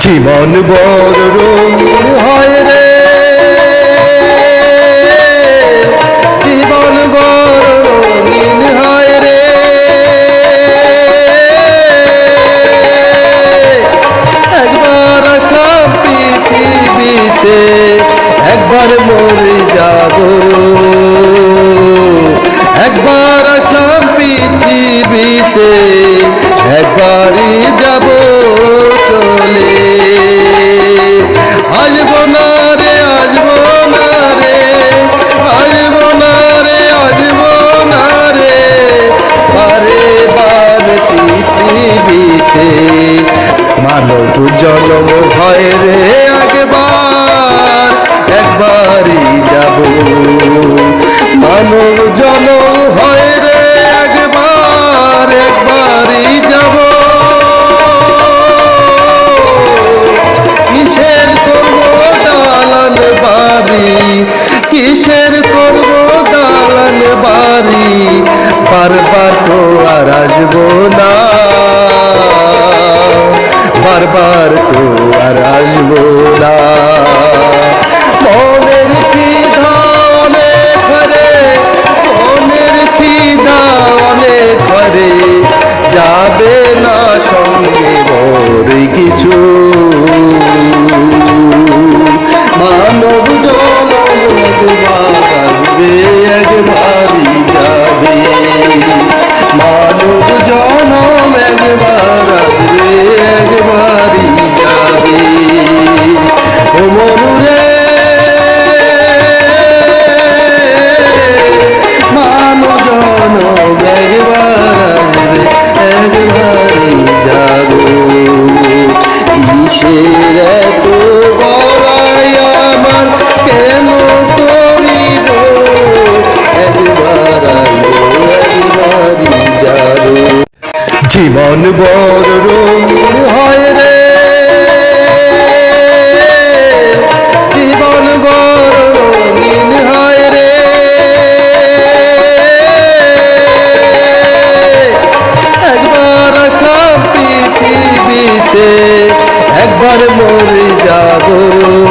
জীবন বড় রঙিন হয় রে। জীবন বড় রঙিন হয় রে। একবার আসলাম পৃথিবীতে, একবার মরে যাব। জন্ম হয় রে একবার একবারই যাব। মানব জন্ম হয় রে একবার একবারই যাব। কিসের করব দালান বাড়ি? কিসের করব দালান বাড়ি? বারবার তো আর আসব না। বারবার তো আর আসব না জীবন বড় রঙিন হয় রে। জীবন বড় রঙিন হয় রে। একবার আসলাম পৃথিবীতে, একবার মরে যাব।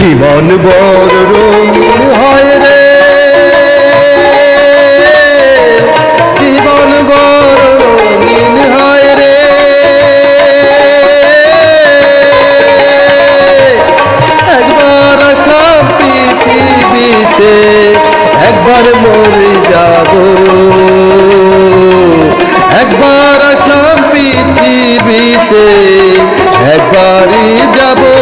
জীবন বড় রঙিন হয় রে। জীবন বড় রঙিন হয় রে। একবার আসলাম পৃথিবীতে, একবার মরে যাব। একবার আসলাম পৃথিবীতে, একবারই যাব।